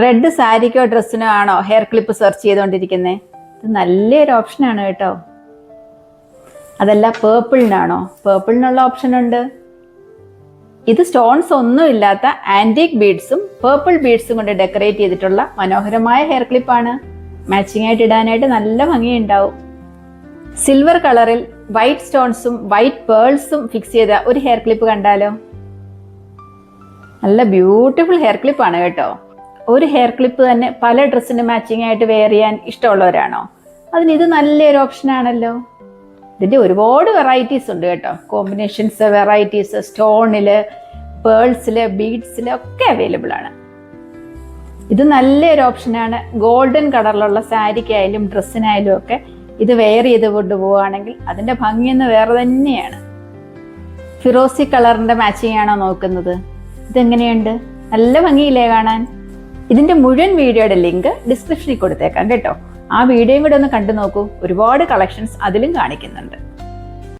Red സാരിക്കോ ഡ്രസ്സിനോ ആണോ hair clip search ചെയ്തുകൊണ്ടിരിക്കുന്നത് ഇത് നല്ലൊരു ഓപ്ഷനാണ് കേട്ടോ. അതല്ല പേർപ്പിളിനാണോ പേർപ്പിളിനുള്ള ഓപ്ഷൻ ഉണ്ട്. ഇത് സ്റ്റോൺസ് ഒന്നും ഇല്ലാത്ത ആന്റിക് ബീഡ്സും പേർപ്പിൾ ബീഡ്സും കൊണ്ട് ഡെക്കറേറ്റ് ചെയ്തിട്ടുള്ള മനോഹരമായ ഹെയർ ക്ലിപ്പാണ് മാച്ചിങ് ആയിട്ട് ഇടാനായിട്ട് നല്ല ഭംഗിയുണ്ടാവും. സിൽവർ കളറിൽ വൈറ്റ് സ്റ്റോൺസും വൈറ്റ് പേൾസും ഫിക്സ് ചെയ്ത ഒരു ഹെയർ ക്ലിപ്പ് കണ്ടാലോ? നല്ല ബ്യൂട്ടിഫുൾ ഹെയർ ക്ലിപ്പാണ് കേട്ടോ. ഒരു ഹെയർ ക്ലിപ്പ് തന്നെ പല ഡ്രസ്സിന് മാച്ചിങ് ആയിട്ട് വെയർ ചെയ്യാൻ ഇഷ്ടമുള്ളവരാണോ? അതിന് ഇത് നല്ലൊരു ഓപ്ഷൻ ആണല്ലോ. ഇതിന്റെ ഒരുപാട് വെറൈറ്റീസ് ഉണ്ട് കേട്ടോ. കോമ്പിനേഷൻസ് വെറൈറ്റീസ് സ്റ്റോണിൽ പേൾസിൽ ബീഡ്സിൽ ഒക്കെ അവൈലബിൾ ആണ്. ഇത് നല്ലൊരു ഓപ്ഷനാണ് ഗോൾഡൻ കളറിലുള്ള സാരിക്കായാലും ഡ്രസ്സിനായാലും ഒക്കെ ഇത് വെയർ ചെയ്ത് കൊണ്ടുപോവുകയാണെങ്കിൽ അതിന്റെ ഭംഗിയൊന്ന് വേറെ തന്നെയാണ്. ഫിറോസി കളറിന്റെ മാച്ചിങ് ആണോ നോക്കുന്നത്? ഇതെങ്ങനെയുണ്ട്? നല്ല ഭംഗിയില്ലേ കാണാൻ? ഇതിന്റെ മുഴുവൻ വീഡിയോയുടെ ലിങ്ക് ഡിസ്ക്രിപ്ഷനിൽ കൊടുത്തേക്കാം കേട്ടോ. ആ വീഡിയോയും കൂടെ ഒന്ന് കണ്ടു നോക്കൂ. ഒരുപാട് കളക്ഷൻസ് അതിലും കാണിക്കുന്നുണ്ട്.